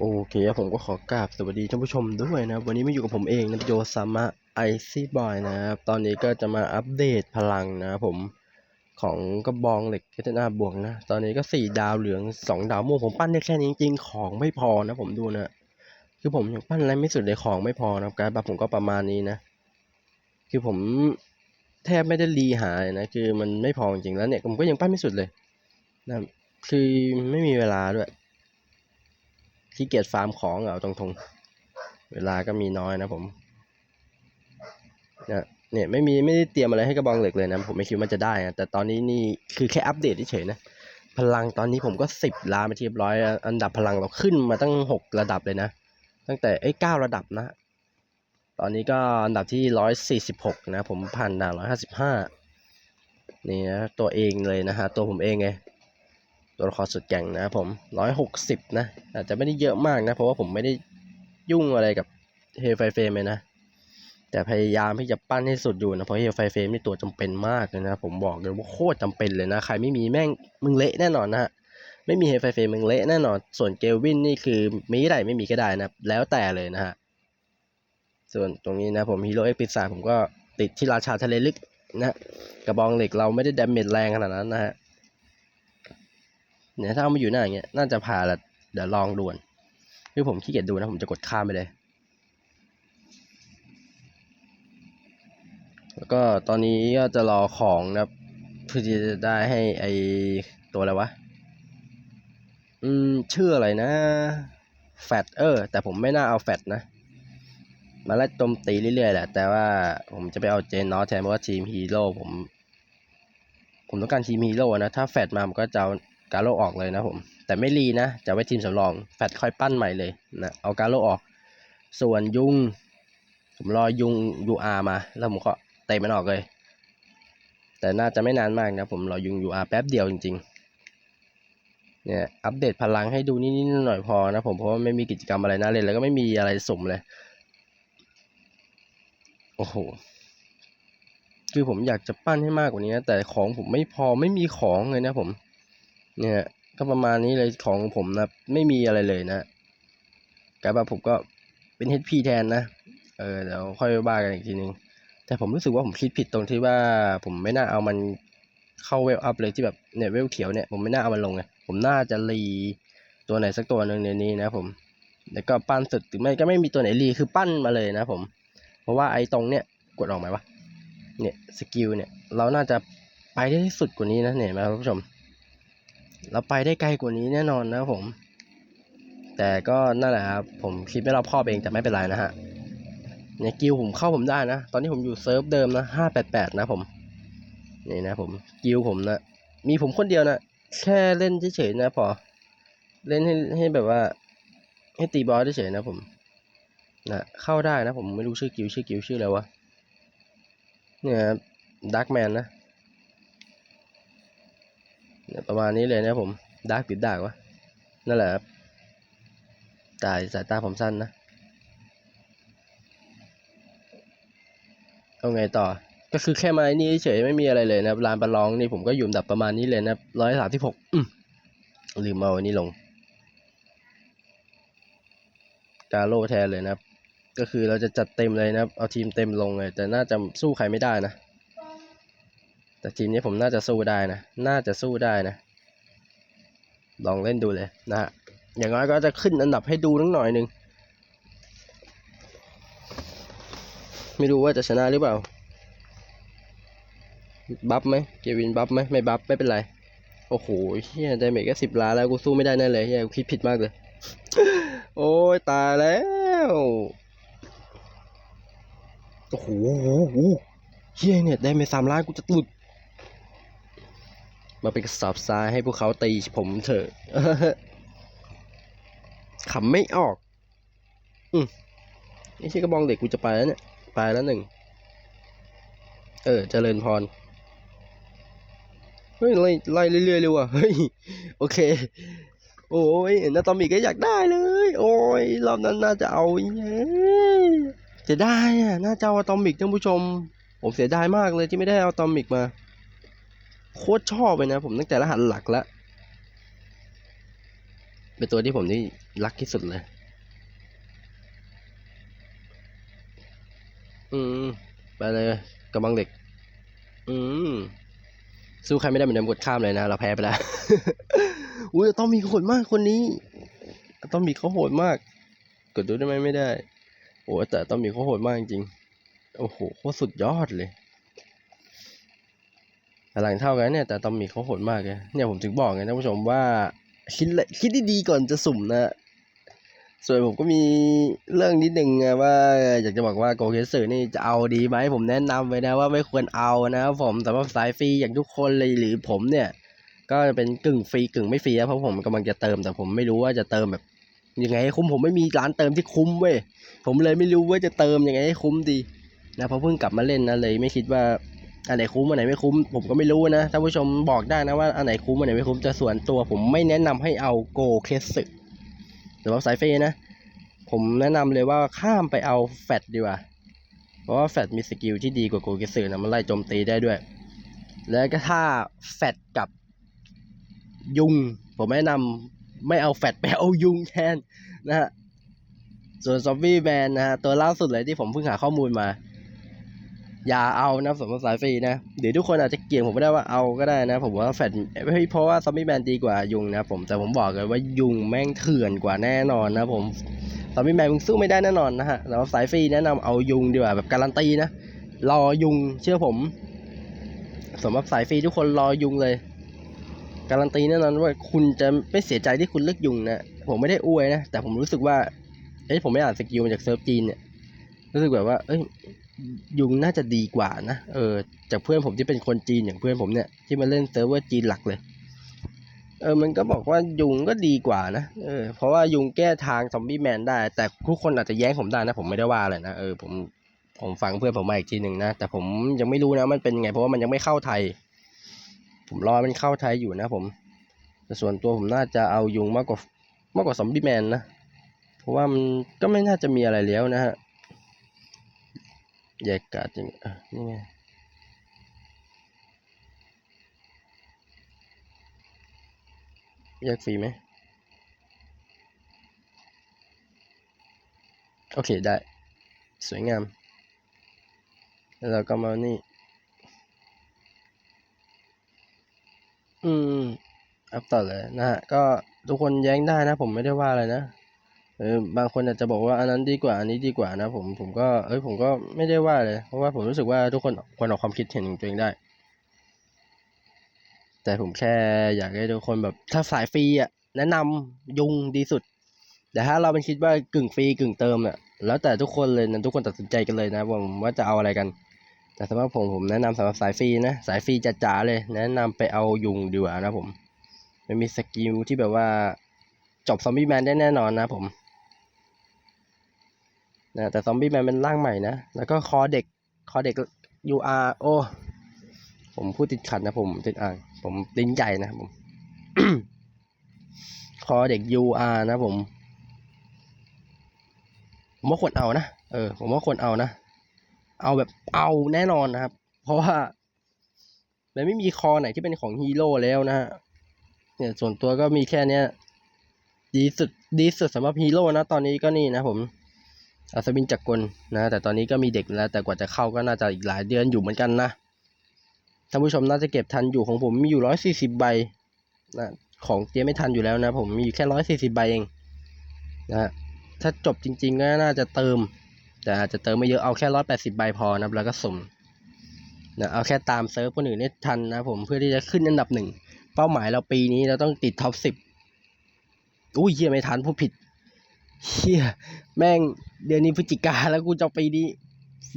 โอเคผมก็ขอกราบสวัสดีท่านผู้ชมด้วยนะวันนี้มาอยู่กับผมเองนะโยซามะไอซี่บอยนะครับตอนนี้ก็จะมาอัปเดตพลังนะผมของกระบองเหล็กเพชรนาบวกนะ ตอนนี้ก็สี่ดาวเหลืองสองดาวม่วงผมปั้นได้แค่นี้จริงๆ ของไม่พอนะผมดูนะคือผมยังปั้นอะไรไม่สุดเลยของไม่พอนะครับการบัฟผมก็ประมาณนี้นะ คือผมแทบไม่ได้รีหายนะ คือมันไม่พอจริงๆแล้วเนี่ยผมก็ยังปั้นไม่สุดเลยนะคือไม่มีเวลาด้วย ขี้เกียจฟาร์มของเอาตรงๆ เวลาก็มีน้อยนะผมเนี่ยเนี่ยไม่มีไม่ได้เตรียมอะไรให้กระบองเหล็กเลยนะ ผมไม่คิดว่ามันจะได้นะแต่ตอนนี้นี่คือแค่อัปเดตเฉยๆนะพลังตอนนี้ผมก็สิบล้านไปที่เรียบร้อย อันดับพลังเราขึ้นมาตั้งหกระดับเลยนะ ตั้งแต่เอ้เก้าระดับนะ ตอนนี้ก็อันดับที่ร้อยสี่สิบหกนะ ผมผ่านด่านร้อยห้าสิบห้านี่นะตัวเองเลยนะฮะตัวผมเองไง ตัวละครสุดแก่งนะผมร้อยหกสิบนะอาจจะไม่ได้เยอะมากนะ เพราะว่าผมไม่ได้ยุ่งอะไรกับเฮลไฟเฟมเลยนะ แต่พยายามที่จะปั้นให้สุดอยู่นะ เพราะเฮลไฟเฟมนี่ตัวจำเป็นมากเลยนะ ผมบอกเลยว่าโคตรจำเป็นเลยนะ ใครไม่มีแม่งมึงเละแน่นอนนะฮะไม่มีเฮลไฟเฟมมึงเละแน่นอน ส่วนเกลวินนี่คือมีได้ไม่มีก็ได้นะ แล้วแต่เลยนะฮะ ส่วนตรงนี้นะผมฮีโร่เอ็กพิซซ่าผมก็ติดที่ราชาทะเลลึกนะกระบองเหล็กเราไม่ได้ดาเมจแรงขนาดนั้นนะฮะ เนี่ยถ้าเอามาอยู่หน้าอย่างเงี้ยน่าจะผ่าละเดี๋ยวลองด่วนคือผมขี้เกียจดูนะ ผมจะกดข้ามไปเลย แล้วก็ตอนนี้ก็จะรอของนะครับเพื่อที่จะได้ให้ไอตัวอะไรวะ อืม ชื่ออะไรนะ แฟตเออ แต่ผมไม่น่าเอาแฟตนะ มาไล่โจมตีเรื่อยๆแหละ แต่ว่าผมจะไปเอาเจนนอแทนเพราะว่าทีมฮีโร่ผม ผมต้องการทีมฮีโร่นะ ถ้าแฟตมาผมก็จะเอา กาโลออกเลยนะผม แต่ไม่รีนะจะไว้ทีมสำรองแฟดค่อยปั้นใหม่เลยนะเอากาโลออก ส่วนยุงผมรอยุงยูอามา แล้วผมก็เตะมันออกเลย แต่น่าจะไม่นานมากนะผมรอยุงยูอาแป๊บเดียวจริง ๆ เนี่ยอัปเดตพลังให้ดูนิดๆหน่อยพอนะผมเพราะว่าไม่มีกิจกรรมอะไรน่าเล่นแล้วก็ไม่มีอะไรสุ่มเลย โอ้โหคือผมอยากจะปั้นให้มากกว่านี้นะแต่ของผมไม่พอไม่มีของเลยนะผม เนี่ยก็ประมาณนี้เลยของผมนะไม่มีอะไรเลยนะกลายว่าผมก็เป็น HP แทนนะเออเดี๋ยวค่อยว่ากันอีกทีนึง แต่ผมรู้สึกว่าผมคิดผิดตรงที่ว่าผมไม่น่าเอามันเข้าเวลอัพเลยที่แบบเนี่ยเวลเขียวเนี่ยผมไม่น่าเอามันลงไงผมน่าจะรีตัวไหนสักตัวหนึ่งในนี้นะผมแล้วก็ปั้นสุดหรือไม่ก็ไม่มีตัวไหนรีคือปั้นมาเลยนะผม เพราะว่าไอ้ตรงเนี้ยกดออกไหมวะเนี่ยสกิลเนี่ยเราน่าจะไปได้ที่สุดกว่านี้นะเนี่ยนะคุณผู้ชม เราไปได้ไกลกว่านี้แน่นอนนะครับผม แต่ก็นั่นแหละครับ ผมคิดไม่รอบคอบเองแต่ไม่เป็นไรนะฮะเนี่ยกิลผมเข้าผมได้นะ ตอนนี้ผมอยู่เซิร์ฟเดิมนะห้าแปดแปดนะผม นี่นะผมกิลผมนะมีผมคนเดียวนะแค่เล่นเฉยๆนะพอ เล่นให้ให้แบบว่า ให้ตีบอสเฉยๆนะผมนะเข้าได้นะผมไม่รู้ชื่อกิลชื่อกิลชื่ออะไรวะเนี่ยดักแมนนะ ประมาณนี้เลยนะผมดาร์กติดดาร์กวะนั่นแหละครับตายสายตาผมสั้นนะเอาไงต่อก็คือแค่มาไอ้นี่เฉยไม่มีอะไรเลยนะครับลานประลองนี่ผมก็อยู่อันดับประมาณนี้เลยนะร้อยสามที่หกลืมเอาอันนี้ลงกาโลแทนเลยนะครับ ก็คือเราจะจัดเต็มเลยนะครับ เอาทีมเต็มลงเลย แต่น่าจะสู้ใครไม่ได้นะ แต่ทีมนี้ผมน่าจะสู้ได้นะ น่าจะสู้ได้นะ ลองเล่นดูเลยนะฮะ อย่างน้อยก็จะขึ้นอันดับให้ดูนิดหน่อยหนึ่ง ไม่รู้ว่าจะชนะหรือเปล่า บัฟไหมเกวินบัฟไหมไม่บัฟไม่เป็นไร โอ้โหเฮียไดเมจก็สิบล้านแล้วกูสู้ไม่ได้แน่เลยเฮียกูคิดผิดมากเลย โอ้ยตายแล้ว โอ้โหเฮียเนี่ยได้เมจสามล้านกูจะหลุด มาเป็นกระสอบทรายให้พวกเขาตีผมเถอะขำไม่ออก อืมนี่ใช่กระบองเด็กกูจะไปแล้วเนี่ย ไปแล้วหนึ่ง เออเจริญพร เฮ้ยไล่ไล่เรื่อยๆเลยว่ะ เฮ้ย โอเค โอ้ยนาตอมิกก็อยากได้เลย โอ้ยรอบนั้นน่าจะเอาจะได้อะน่าจะเอาอะตอมิกท่านผู้ชม ผมเสียดายมากเลยที่ไม่ได้เอาอะตอมิกมา โคตรชอบเลยนะผมตั้งแต่รหัสหลักแล้วเป็นตัวที่ผมนี่รักที่สุดเลย อืม ไปเลยกำบังเด็ก อืม สู้ใครไม่ได้เหมือนเดิมกดข้ามเลยนะ เราแพ้ไปแล้ว อุ้ยต้องมีโหดมากคนนี้ ต้องมีเขาโหดมาก กดดูได้ไหมไม่ได้ โอ้แต่ต้องมีเขาโหดมากจริงๆโอ้โหโคตรสุดยอดเลย พลังเท่ากันเนี่ยแต่ตองมีเขาโหดมากเลยเนี่ยผมถึงบอกไงท่านผู้ชมว่าคิดละคิดดีๆก่อนจะสุ่มนะ ส่วนผมก็มีเรื่องนิดหนึ่งไงว่าอยากจะบอกว่าโกเคสึนี่จะเอาดีไหมผมแนะนำไว้นะว่าไม่ควรเอานะครับผมสำหรับสายฟรีอย่างทุกคนเลยหรือผมเนี่ย ก็จะเป็นกึ่งฟรีกึ่งไม่ฟรีนะเพราะผมกำลังจะเติมแต่ผมไม่รู้ว่าจะเติมแบบยังไงให้คุ้มผมไม่มีร้านเติมที่คุ้มเว้ยผมเลยไม่รู้ว่าจะเติมยังไงให้คุ้มดีนะเพราะเพิ่งกลับมาเล่นนะเลยไม่คิดว่า อันไหนคุ้มอันไหนไม่คุ้มผมก็ไม่รู้นะท่านผู้ชมบอกได้นะว่าอันไหนคุ้มอันไหนไม่คุ้มแต่ส่วนตัว ผมไม่แนะนำให้เอาโกเคสึหรือว่าสายฟรีนะ ผมแนะนำเลยว่าข้ามไปเอาแฟดดีกว่า เพราะว่าแฟดมีสกิลที่ดีกว่าโกเกสึนะมันไล่โจมตีได้ด้วย แล้วก็ถ้าแฟดกับยุง ผมแนะนำไม่เอาแฟดไปเอายุงแทนนะฮะส่วนซอมบี้แมนนะฮะตัวล่าสุดเลยที่ผมเพิ่งหาข้อมูลมา อย่าเอานะสำหรับสายฟรีนะเดี๋ยวทุกคนอาจจะเกลียดผมไม่ได้ว่าเอาก็ได้นะ ผมว่าแฟดเฮ้ยเพราะว่าซอมบี้แมนดีกว่ายุงนะผมแต่ผมบอกเลยว่ายุงแม่งเถื่อนกว่าแน่นอนนะผมซอมบี้แมนมึงสู้ไม่ได้แน่นอนนะฮะแล้วสายฟรีแนะนำเอายุงดีกว่าแบบการันตีนะรอยุงเชื่อผมสำหรับสายฟรีทุกคนรอยุงเลยการันตีแน่นอนว่าคุณจะไม่เสียใจที่คุณเลือกยุงนะผมไม่ได้อวยนะแต่ผมรู้สึกว่าเอ้ยผมไม่อ่านสกิลมาจากเซิร์ฟจีนเนี่ย รู้สึกแบบว่า เอ้ย ยุงน่าจะดีกว่านะ เออ จากเพื่อนผมที่เป็นคนจีนอย่างเพื่อนผมเนี่ยที่มาเล่นเซิร์ฟเวอร์จีนหลักเลย เออ มันก็บอกว่ายุงก็ดีกว่านะ เออ เพราะว่ายุงแก้ทางซอมบี้แมนได้ แต่ทุกคนอาจจะแย้งผมได้นะ ผมไม่ได้ว่าอะไรนะ เออ ผม ผมฟังเพื่อนผมมาอีกทีหนึ่งนะ แต่ผมยังไม่รู้นะ มันเป็นไง เพราะว่ามันยังไม่เข้าไทย ผมรอมันเข้าไทยอยู่นะผมแต่ส่วนตัวผมน่าจะเอายุงมากกว่ามากกว่าซอมบี้แมนนะ เพราะว่ามันก็ไม่น่าจะมีอะไรแล้วนะฮะ แยกการ์ดจริงอะนี่ไงแยกฟรีไหมโอเคได้ สวยงาม แล้วเราก็มานี่ อืมอัพต่อเลยนะฮะ ก็ทุกคนแย้งได้นะ ผมไม่ได้ว่าอะไรนะ เออบางคนอาจจะบอกว่าอันนั้นดีกว่าอันนี้ดีกว่านะผมผมก็เอ้ยผมก็ไม่ได้ว่าเลยเพราะว่าผมรู้สึกว่าทุกคนควรออกความคิดเห็นของตัวเองได้ แต่ผมแค่อยากให้ทุกคนแบบถ้าสายฟรีอะแนะนำยุงดีสุด แต่ถ้าเราเป็นคิดว่ากึ่งฟรีกึ่งเติมอะแล้วแต่ทุกคนเลยนะทุกคนตัดสินใจกันเลยนะว่าว่าจะเอาอะไรกัน แต่สำหรับผมผมแนะนำสำหรับสายฟรีนะสายฟรีจ๋าๆเลย แนะนำไปเอายุงดีกว่านะผมมันมีสกิลที่แบบว่าจบซอมบี้แมนได้แน่นอนนะผม นะแต่ซอมบี้แมนเป็นร่างใหม่นะ แล้วก็คอเด็กคอเด็ก UR โอผมพูดติดขัดนะผมติดอ่างผมลิ้นใหญ่นะผม คอเด็ก UR นะผม ผมว่าควรเอานะ เออ ผมว่าควรเอานะ เอาแบบเอาแน่นอนนะครับ เพราะว่ามันไม่มีคอไหนที่เป็นของฮีโร่แล้วนะฮะเนี่ยส่วนตัวก็มีแค่เนี้ย ดีสุดดีสุดสำหรับฮีโร่นะ ตอนนี้ก็นี่นะผม อัศวินจักรกลนะ แต่ตอนนี้ก็มีเด็กแล้ว แต่กว่าจะเข้าก็น่าจะอีกหลายเดือนอยู่เหมือนกันนะท่านผู้ชมน่าจะเก็บทันอยู่ของผมมีอยู่ร้อยสี่สิบใบนะของเตรียไม่ทันอยู่แล้วนะ ผมมีอยู่แค่ร้อยสี่สิบใบเองนะถ้าจบจริงๆก็น่าจะเติม แต่อาจจะเติมไม่เยอะเอาแค่ร้อยแปดสิบใบพอนะแล้วก็สมนะเอาแค่ตามเซิร์ฟคนอื่นให้ทันนะผมเพื่อที่จะขึ้นอันดับหนึ่งเป้าหมายเราปีนี้เราต้องติดท็อปสิบอุ้ยเฮียไม่ทันผู้ผิด เฮียแม่งเดือนนี้พฤศจิกาแล้วกูจะไปดี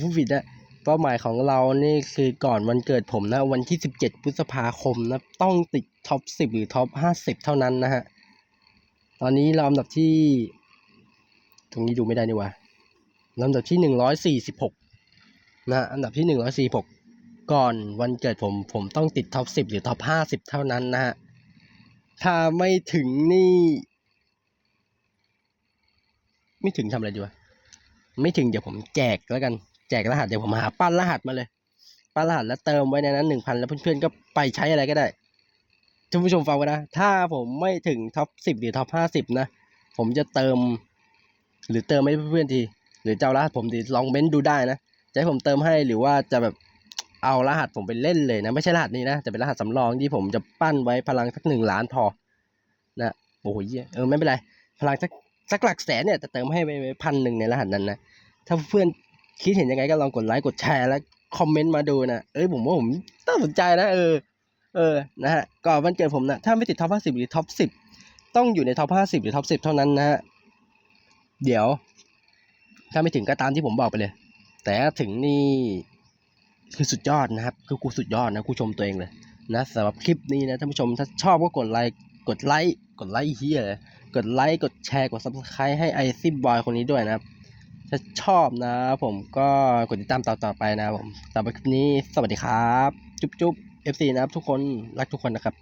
ผู้ผิดนะเป้าหมายของเรานี่คือก่อนวันเกิดผมนะ วันที่สิบเจ็ดพฤษภาคมนะ ต้องติดท็อปสิบหรือท็อปห้าสิบเท่านั้นนะฮะ ตอนนี้เราอันดับที่ ตรงนี้ดูไม่ได้นี่ว่าลำดับที่หนึ่งร้อยสี่สิบหกนะ อันดับที่หนึ่งร้อยสี่หกก่อนวันเกิดผม ผมต้องติดท็อปสิบหรือท็อปห้าสิบเท่านั้นนะฮะ ถ้าไม่ถึงนี่ ไม่ถึงทำอะไรดีวะไม่ถึงเดี๋ยวผมแจกแล้วกัน แจกรหัสเดี๋ยวผมหาปั้นรหัสมาเลย ปั้นรหัสแล้วเติมไว้ในนั้นหนึ่งพันแล้วเพื่อนๆก็ไปใช้อะไรก็ได้ท่านผู้ชมฟังไว้นะ ถ้าผมไม่ถึงท็อปสิบหรือท็อปห้าสิบนะ ผมจะเติม หรือเติมให้เพื่อนๆที หรือจะเอารหัสผมดีลองเม้นดูได้นะจะให้ผมเติมให้หรือว่าจะแบบเอารหัสผมไปเล่นเลยนะ ไม่ใช่รหัสนี้นะแต่เป็นรหัสสำรองที่ผมจะปั้นไว้พลังสักหนึ่งล้านพอนะโอ้โหเหี้ยเออไม่เป็นไร พลังสัก สักหลักแสนเนี่ยจะเติมให้ไปพันหนึ่งในรหัสนั้นนะถ้าเพื่อนคิดเห็นยังไงก็ลองกดไลค์กดแชร์แล้วคอมเมนต์มาดูนะเอ้ยผมว่าผมน่าสนใจนะเออเออนะฮะก่อนวันเกิดผมนะถ้าไม่ติดท็อปห้าสิบหรือท็อปสิบต้องอยู่ในท็อปห้าสิบหรือท็อปสิบเท่านั้นนะฮะเดี๋ยว ถ้าไม่ถึงก็ตามที่ผมบอกไปเลย แต่ถึงนี่คือสุดยอดนะครับคือกูสุดยอดนะกูชมตัวเองเลยนะสำหรับคลิปนี้นะท่านผู้ชมถ้าชอบก็กดไลค์กดไลค์กดไลค์เฮียเลย กดไลค์กดแชร์กด subscribe ให้ไอซิบอยคนนี้ด้วยนะครับ ถ้าชอบนะ ผมก็กดติดตามต่อๆไปนะผมสำหรับคลิปนี้สวัสดีครับ จุ๊บจุ๊บ FC นะครับทุกคนรักทุกคนนะครับ